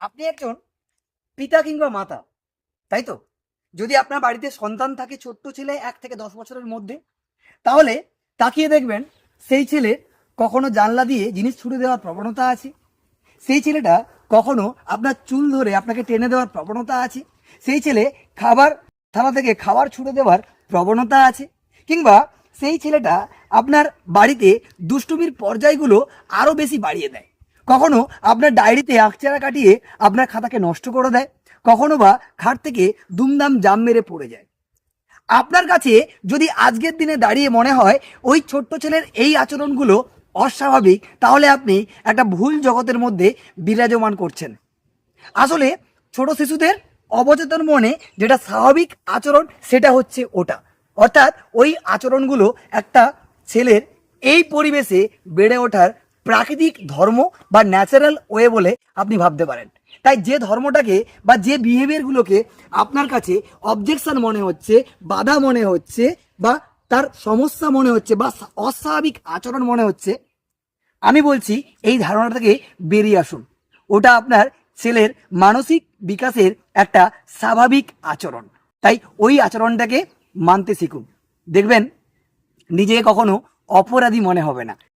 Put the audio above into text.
আপনি একজন পিতা কিংবা মাতা, তাই তো? যদি আপনার বাড়িতে সন্তান থাকে ছোট্ট ছেলে এক থেকে দশ বছরের মধ্যে, তাহলে তাকিয়ে দেখবেন সেই ছেলে কখনো জানলা দিয়ে জিনিস ছুড়ে দেওয়ার প্রবণতা আছে। সেই ছেলেটা কখনো আপনার চুল ধরে আপনাকে টেনে দেওয়ার প্রবণতা আছে। সেই ছেলে খাবার থালা থেকে খাবার ছুড়ে দেওয়ার প্রবণতা আছে। কিংবা সেই ছেলেটা আপনার বাড়িতে দুষ্টুমির পর্যায়গুলো আরও বেশি বাড়িয়ে দেয়। কখনো আপনার ডায়েরিতে আকচারা কাটিয়ে আপনার খাতাকে নষ্ট করে দেয়, কখনো বা খাট থেকে দুমদাম জাম মেরে পড়ে যায়। আপনার কাছে যদি আজকের দিনে দাঁড়িয়ে মনে হয় ওই ছোট্ট ছেলের এই আচরণগুলো অস্বাভাবিক, তাহলে আপনি একটা ভুল জগতের মধ্যে বিরাজমান করছেন। আসলে ছোট শিশুদের অবচেতন মনে যেটা স্বাভাবিক আচরণ, সেটা হচ্ছে ওটা। অর্থাৎ ওই আচরণগুলো একটা ছেলের এই পরিবেশে বেড়ে ওঠার প্রাকৃতিক ধর্ম বা ন্যাচারাল ওয়ে বলে আপনি ভাবতে পারেন। তাই যে ধর্মটাকে বা যে বিহেভিয়ারগুলোকে আপনার কাছে অবজেকশন মনে হচ্ছে, বাধা মনে হচ্ছে বা তার সমস্যা মনে হচ্ছে বা অস্বাভাবিক আচরণ মনে হচ্ছে, আমি বলছি এই ধারণা থেকে বেরিয়ে আসুন। ওটা আপনার ছেলের মানসিক বিকাশের একটা স্বাভাবিক আচরণ। তাই ওই আচরণটাকে মানতে শিখুন। দেখবেন নিজেকে কখনো অপরাধী মনে হবে না।